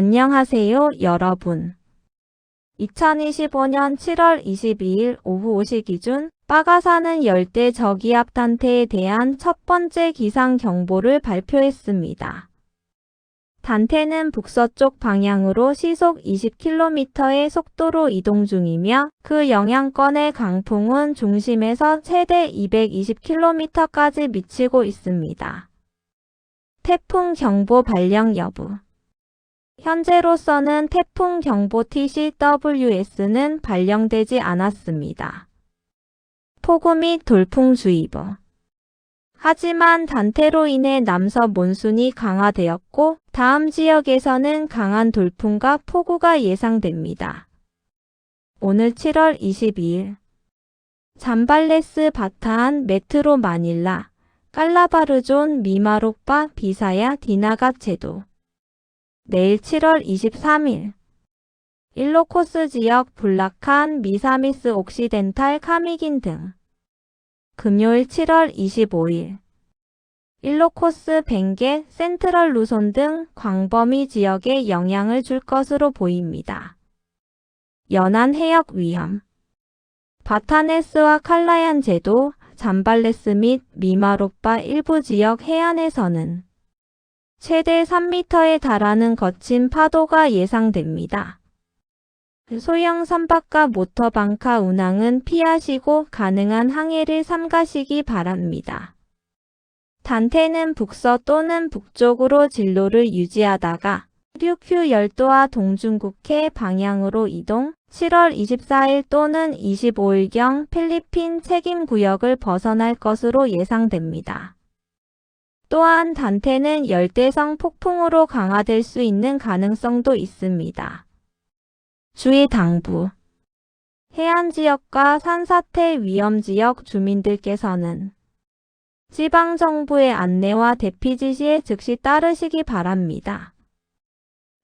안녕하세요, 여러분. 2025년 7월 22일 오후 5시 기준 빠가사는 열대 저기압 단태에 대한 첫 번째 기상 경보를 발표했습니다. 단태는 북서쪽 방향으로 시속 20km의 속도로 이동 중이며 그 영향권의 강풍은 중심에서 최대 220km까지 미치고 있습니다. 태풍 경보 발령 여부 현재로서는 태풍 경보 TCWS는 발령되지 않았습니다. 폭우 및 돌풍주의보 하지만 단태로 인해 남서 몬순이 강화되었고 다음 지역에서는 강한 돌풍과 폭우가 예상됩니다. 오늘 7월 22일 잠발레스 바타한 메트로 마닐라 깔라바르존 미마로빠 비사야 디나가 제도 내일 7월 23일. 일로코스 지역 블라칸 미사미스 옥시덴탈 카미긴 등. 금요일 7월 25일. 일로코스 벵게 센트럴 루손 등 광범위 지역에 영향을 줄 것으로 보입니다. 연안 해역 위험. 바타네스와 칼라얀 제도, 잠발레스 및 미마로빠 일부 지역 해안에서는 최대 3m에 달하는 거친 파도가 예상됩니다. 소형 선박과 모터방카 운항은 피하시고 가능한 항해를 삼가시기 바랍니다. 단테는 북서 또는 북쪽으로 진로를 유지하다가 류큐 열도와 동중국해 방향으로 이동 7월 24일 또는 25일경 필리핀 책임 구역을 벗어날 것으로 예상됩니다. 또한 단테는 열대성 폭풍으로 강화될 수 있는 가능성도 있습니다. 주의 당부 해안 지역과 산사태 위험 지역 주민들께서는 지방정부의 안내와 대피 지시에 즉시 따르시기 바랍니다.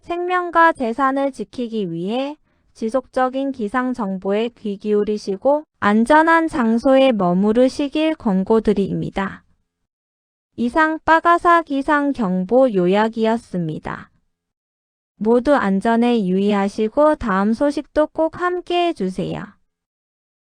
생명과 재산을 지키기 위해 지속적인 기상 정보에 귀 기울이시고 안전한 장소에 머무르시길 권고드립니다. 이상 빠가사 기상 경보 요약이었습니다. 모두 안전에 유의하시고 다음 소식도 꼭 함께 해주세요.